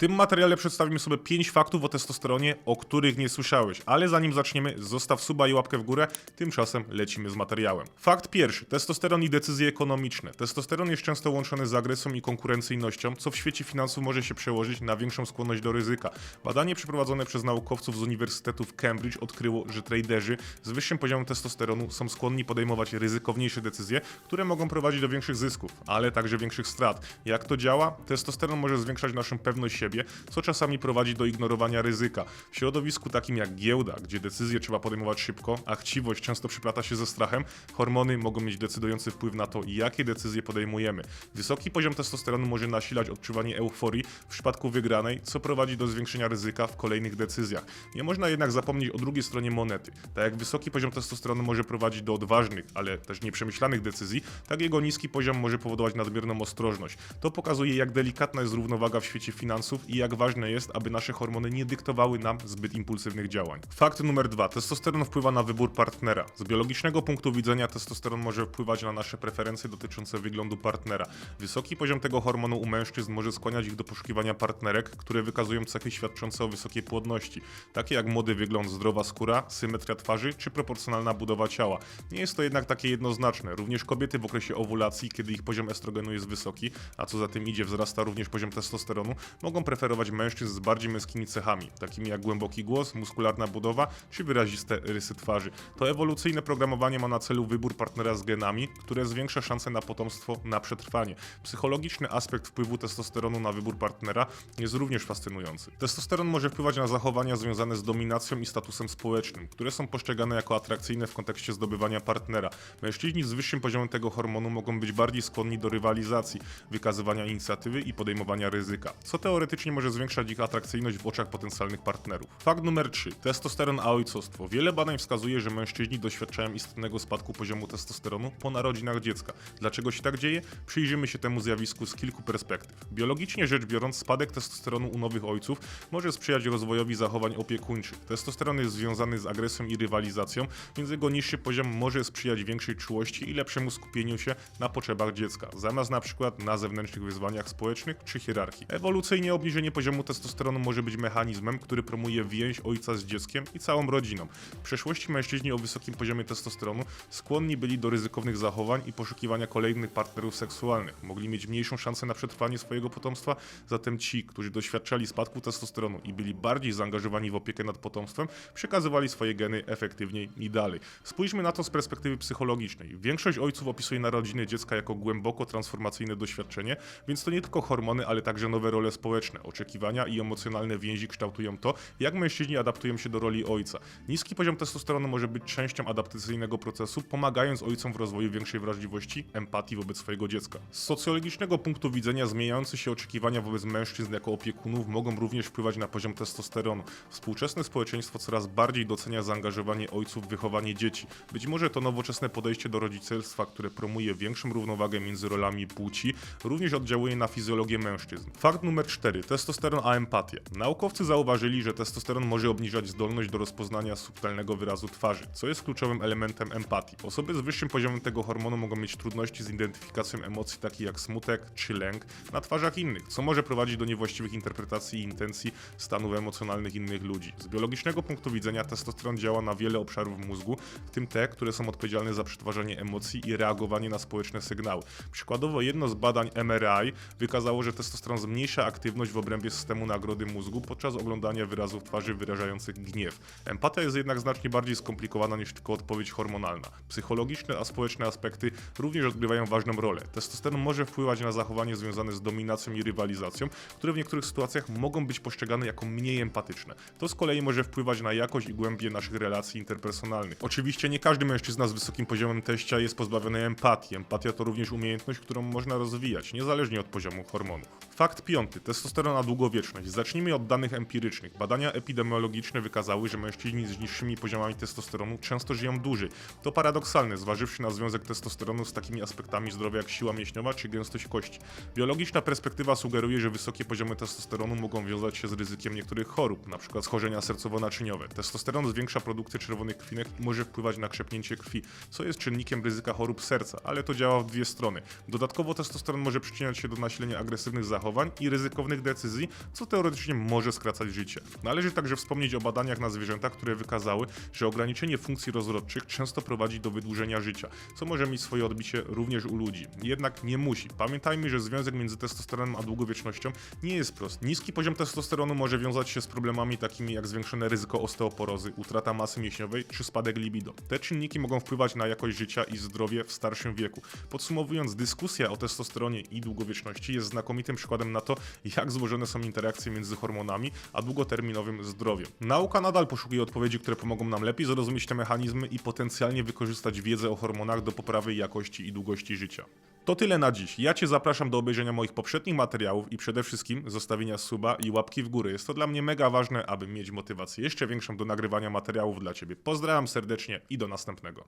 tym materiale przedstawimy sobie 5 faktów o testosteronie, o których nie słyszałeś, ale zanim zaczniemy, zostaw suba i łapkę w górę, tymczasem lecimy z materiałem. Fakt pierwszy, testosteron i decyzje ekonomiczne. Testosteron jest często łączony z agresją i konkurencyjnością, co w świecie finansów może się przełożyć na większą skłonność do ryzyka. Badanie przeprowadzone przez naukowców z Uniwersytetu w Cambridge odkryło, że traderzy z wyższym poziomem testosteronu są skłonni podejmować ryzykowniejsze decyzje, które mogą prowadzić do większych zysków, ale także większych strat. Jak to działa? Testosteron może zwiększać naszą pewność siebie, co czasami prowadzi do ignorowania ryzyka. W środowisku takim jak giełda, gdzie decyzje trzeba podejmować szybko, a chciwość często przyplata się ze strachem, hormony mogą mieć decydujący wpływ na to, jakie decyzje podejmujemy. Wysoki poziom testosteronu może nasilać odczuwanie euforii w przypadku wygranej, co prowadzi do zwiększenia ryzyka w kolejnych decyzjach. Nie można jednak zapomnieć o drugiej stronie monety. Tak jak wysoki poziom testosteronu może prowadzić do odważnych, ale też nieprzemyślanych decyzji, tak jego niski poziom może powodować nadmierną ostrożność. To pokazuje, jak delikatna jest równowaga w świecie finansów i jak ważne jest, aby nasze hormony nie dyktowały nam zbyt impulsywnych działań. Fakt numer dwa. Testosteron wpływa na wybór partnera. Z biologicznego punktu widzenia testosteron może wpływać na nasze preferencje dotyczące wyglądu partnera. Wysoki poziom tego hormonu u mężczyzn może skłaniać ich do poszukiwania partnerek, które wykazują cechy świadczące o wysokiej płodności, takie jak młody wygląd, zdrowa skóra, symetria twarzy czy proporcjonalna budowa ciała. Nie jest to jednak takie jednoznaczne. Również kobiety w okresie owulacji, kiedy ich poziom estrogenu jest wysoki, a co za tym idzie wzrasta również poziom testosteronu, mogą preferować mężczyzn z bardziej męskimi cechami, takimi jak głęboki głos, muskularna budowa czy wyraziste rysy twarzy. To ewolucyjne programowanie ma na celu wybór partnera z genami, które zwiększa szanse na potomstwo, na przetrwanie. Psychologiczny aspekt wpływu testosteronu na wybór partnera jest również fascynujący. Testosteron może wpływać na zachowania związane z dominacją i statusem społecznym, które są postrzegane jako atrakcyjne w kontekście zdobywania partnera. Mężczyźni z wyższym poziomem tego hormonu mogą być bardziej skłonni do rywalizacji, wykazywania inicjatywy i podejmowania ryzyka, co teoretycznie może zwiększać ich atrakcyjność w oczach potencjalnych partnerów. Fakt numer 3. Testosteron a ojcostwo. Wiele badań wskazuje, że mężczyźni doświadczają istotnego spadku poziomu testosteronu po narodzinach dziecka. Dlaczego się tak dzieje? Przyjrzymy się temu zjawisku z kilku perspektyw. Biologicznie rzecz biorąc, spadek testosteronu u nowych ojców może sprzyjać rozwojowi zachowań opiekuńczych. Testosteron jest związany z agresją i rywalizacją, więc jego niższy poziom może sprzyjać większej czułości i lepszemu skupieniu się na potrzebach dziecka, zamiast na przykład na zewnętrznych wyzwaniach społecznych czy hierarchii. Ewolucyjnie obniżenie poziomu testosteronu może być mechanizmem, który promuje więź ojca z dzieckiem i całą rodziną. W przeszłości mężczyźni o wysokim poziomie testosteronu skłonni byli do ryzykownych zachowań i poszukiwania kolejnych partnerów seksualnych. Mogli mieć mniejszą szansę na przetrwanie swojego potomstwa, zatem ci, którzy doświadczali spadku testosteronu i byli bardziej zaangażowani w opiekę nad potomstwem, przekazywali swoje geny efektywniej i dalej. Spójrzmy na to z perspektywy psychologicznej. Większość ojców opisuje narodziny dziecka jako głęboko transformacyjne doświadczenie, więc to nie tylko hormony, ale także nowe role społeczne, oczekiwania i emocjonalne więzi kształtują to, jak mężczyźni adaptują się do roli ojca. Niski poziom testosteronu może być częścią adaptacyjnego procesu, pomagając ojcom w rozwoju większej wrażliwości, empatii wobec swojego dziecka. Z socjologicznego punktu widzenia zmieniające się oczekiwania wobec mężczyzn jako opiekunów mogą również wpływać na poziom testosteronu. Współczesne społeczeństwo coraz bardziej docenia zaangażowanie ojców w wychowanie dzieci. Być może to nowoczesne podejście do rodzicielstwa, które promuje większą równowagę między rolami płci, również oddziałuje na fizjologię mężczyzn. Fakt numer 4. Testosteron a empatia. Naukowcy zauważyli, że testosteron może obniżać zdolność do rozpoznania subtelnego wyrazu twarzy, co jest kluczowym elementem empatii. Osoby z wyższym poziomem tego hormonu mogą mieć trudności z identyfikacją emocji takich jak smutek czy lęk na twarzach innych, co może prowadzić do niewłaściwych interpretacji i intencji stanów emocjonalnych innych ludzi. Z biologicznego punktu widzenia testosteron działa na wiele obszarów mózgu, w tym te, które są odpowiedzialne za przetwarzanie emocji i reagowanie na społeczne sygnały. Przykładowo jedno z badań MRI wykazało, że testosteron zmniejsza aktywność w obrębie systemu nagrody mózgu podczas oglądania wyrazów twarzy wyrażających gniew. Empatia jest jednak znacznie bardziej skomplikowana niż tylko odpowiedź hormonalna. Psychologiczne a społeczne aspekty również odgrywają ważną rolę. Testosteron może wpływać na zachowanie związane z dominacją i rywalizacją, które w niektórych sytuacjach mogą być postrzegane jako mniej empatyczne. To z kolei może wpływać na jakość i głębię naszych relacji interpersonalnych. Oczywiście nie każdy mężczyzna z wysokim poziomem teścia jest pozbawiony empatii. Empatia to również umiejętność, którą można rozwijać, niezależnie od poziomu hormonów. Fakt piąty. Testosteron na długowieczność. Zacznijmy od danych empirycznych. Badania epidemiologiczne wykazały, że mężczyźni z niższymi poziomami testosteronu często żyją dłużej. To paradoksalne, zważywszy na związek testosteronu z takimi aspektami zdrowia jak siła mięśniowa czy gęstość kości. Biologiczna perspektywa sugeruje, że wysokie poziomy testosteronu mogą wiązać się z ryzykiem niektórych chorób, np. schorzenia sercowo-naczyniowe. Testosteron zwiększa produkcję czerwonych krwinek i może wpływać na krzepnięcie krwi, co jest czynnikiem ryzyka chorób serca, ale to działa w dwie strony. Dodatkowo testosteron może przyczyniać się do nasilenia agresywnych zachowań zachowań i ryzykownych decyzji, co teoretycznie może skracać życie. Należy także wspomnieć o badaniach na zwierzętach, które wykazały, że ograniczenie funkcji rozrodczych często prowadzi do wydłużenia życia, co może mieć swoje odbicie również u ludzi. Jednak nie musi. Pamiętajmy, że związek między testosteronem a długowiecznością nie jest prosty. Niski poziom testosteronu może wiązać się z problemami takimi jak zwiększone ryzyko osteoporozy, utrata masy mięśniowej czy spadek libido. Te czynniki mogą wpływać na jakość życia i zdrowie w starszym wieku. Podsumowując, dyskusja o testosteronie i długowieczności jest znakomitym przykładem na to, jak złożone są interakcje między hormonami a długoterminowym zdrowiem. Nauka nadal poszukuje odpowiedzi, które pomogą nam lepiej zrozumieć te mechanizmy i potencjalnie wykorzystać wiedzę o hormonach do poprawy jakości i długości życia. To tyle na dziś. Ja Cię zapraszam do obejrzenia moich poprzednich materiałów i przede wszystkim zostawienia suba i łapki w górę. Jest to dla mnie mega ważne, aby mieć motywację jeszcze większą do nagrywania materiałów dla Ciebie. Pozdrawiam serdecznie i do następnego.